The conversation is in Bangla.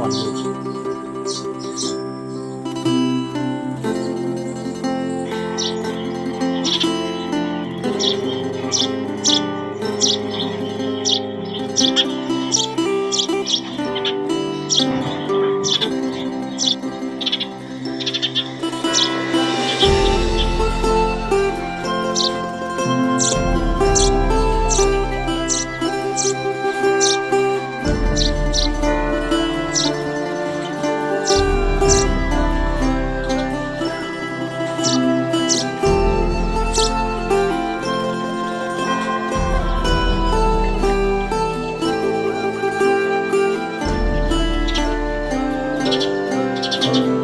বন্ধ Podcast.